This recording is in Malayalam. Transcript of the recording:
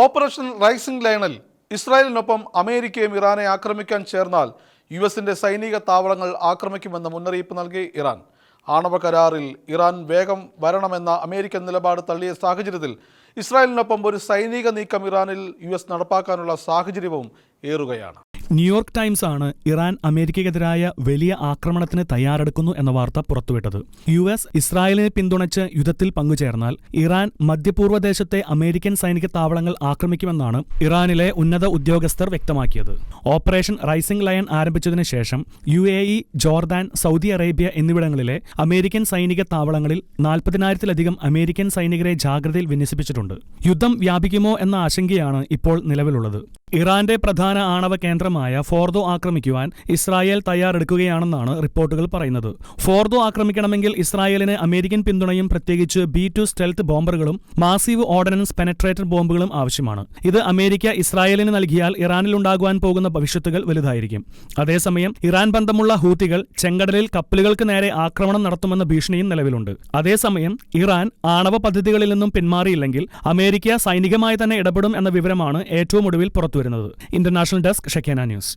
ഓപ്പറേഷൻ റൈസിംഗ് ലൈനിൽ ഇസ്രായേലിനൊപ്പം അമേരിക്കയും ഇറാനെ ആക്രമിക്കാൻ ചേർന്നാൽ യു എസിന്റെ സൈനിക താവളങ്ങൾ ആക്രമിക്കുമെന്ന മുന്നറിയിപ്പ് നൽകി ഇറാൻ. ആണവ കരാറിൽ ഇറാൻ വേഗം വരണമെന്ന അമേരിക്കൻ നിലപാട് തള്ളിയ സാഹചര്യത്തിൽ ഇസ്രായേലിനൊപ്പം ഒരു സൈനിക നീക്കം ഇറാനിൽ യു എസ് നടപ്പാക്കാനുള്ള സാഹചര്യവും ഏറുകയാണ്. ന്യൂയോർക്ക് ടൈംസ് ആണ് ഇറാൻ അമേരിക്കയ്ക്കെതിരായ വലിയ ആക്രമണത്തിന് തയ്യാറെടുക്കുന്നു എന്ന വാർത്ത പുറത്തുവിട്ടത്. യു എസ് ഇസ്രായേലിനെ പിന്തുണച്ച് യുദ്ധത്തിൽ പങ്കുചേർന്നാൽ ഇറാൻ മധ്യപൂർവ ദേശത്തെ അമേരിക്കൻ സൈനിക താവളങ്ങൾ ആക്രമിക്കുമെന്നാണ് ഇറാനിലെ ഉന്നത ഉദ്യോഗസ്ഥർ വ്യക്തമാക്കിയത്. ഓപ്പറേഷൻ റൈസിംഗ് ലയൺ ആരംഭിച്ചതിനു ശേഷം U A E Jordan Saudi Arabia എന്നിവിടങ്ങളിലെ അമേരിക്കൻ സൈനിക താവളങ്ങളിൽ നാൽപ്പതിനായിരത്തിലധികം അമേരിക്കൻ സൈനികരെ ജാഗ്രതയിൽ വിന്യസിപ്പിച്ചിട്ടുണ്ട്. യുദ്ധം വ്യാപിക്കുമോ എന്ന ആശങ്കയാണ് ഇപ്പോൾ നിലവിലുള്ളത്. ഇറാന്റെ പ്രധാന ആണവ കേന്ദ്രമായ ഫോർദോ ആക്രമിക്കുവാൻ ഇസ്രായേൽ തയ്യാറെടുക്കുകയാണെന്നാണ് റിപ്പോർട്ടുകൾ പറയുന്നത്. ഫോർദോ ആക്രമിക്കണമെങ്കിൽ ഇസ്രായേലിന് അമേരിക്കൻ പിന്തുണയും പ്രത്യേകിച്ച് ബി ടു സ്റ്റെൽത്ത് ബോംബറുകളും മാസീവ് ഓർഡനൻസ് പെനട്രേറ്റർ ബോംബുകളും ആവശ്യമാണ്. ഇത് അമേരിക്ക ഇസ്രായേലിന് നൽകിയാൽ ഇറാനിലുണ്ടാകുവാൻ പോകുന്ന ഭവിഷ്യത്തുകൾ വലുതായിരിക്കും. അതേസമയം ഇറാൻ ബന്ധമുള്ള ഹൂത്തികൾ ചെങ്കടലിൽ കപ്പലുകൾക്ക് നേരെ ആക്രമണം നടത്തുമെന്ന ഭീഷണിയും നിലവിലുണ്ട്. അതേസമയം ഇറാൻ ആണവ പദ്ധതികളിൽ നിന്നും പിന്മാറിയില്ലെങ്കിൽ അമേരിക്ക സൈനികമായി തന്നെ ഇടപെടും എന്ന വിവരമാണ് ഏറ്റവും ഒടുവിൽ പുറത്തുവരുന്നത് ഇന്റർനാഷണൽ ഡെസ്ക് ഷെക്കേന ന്യൂസ്.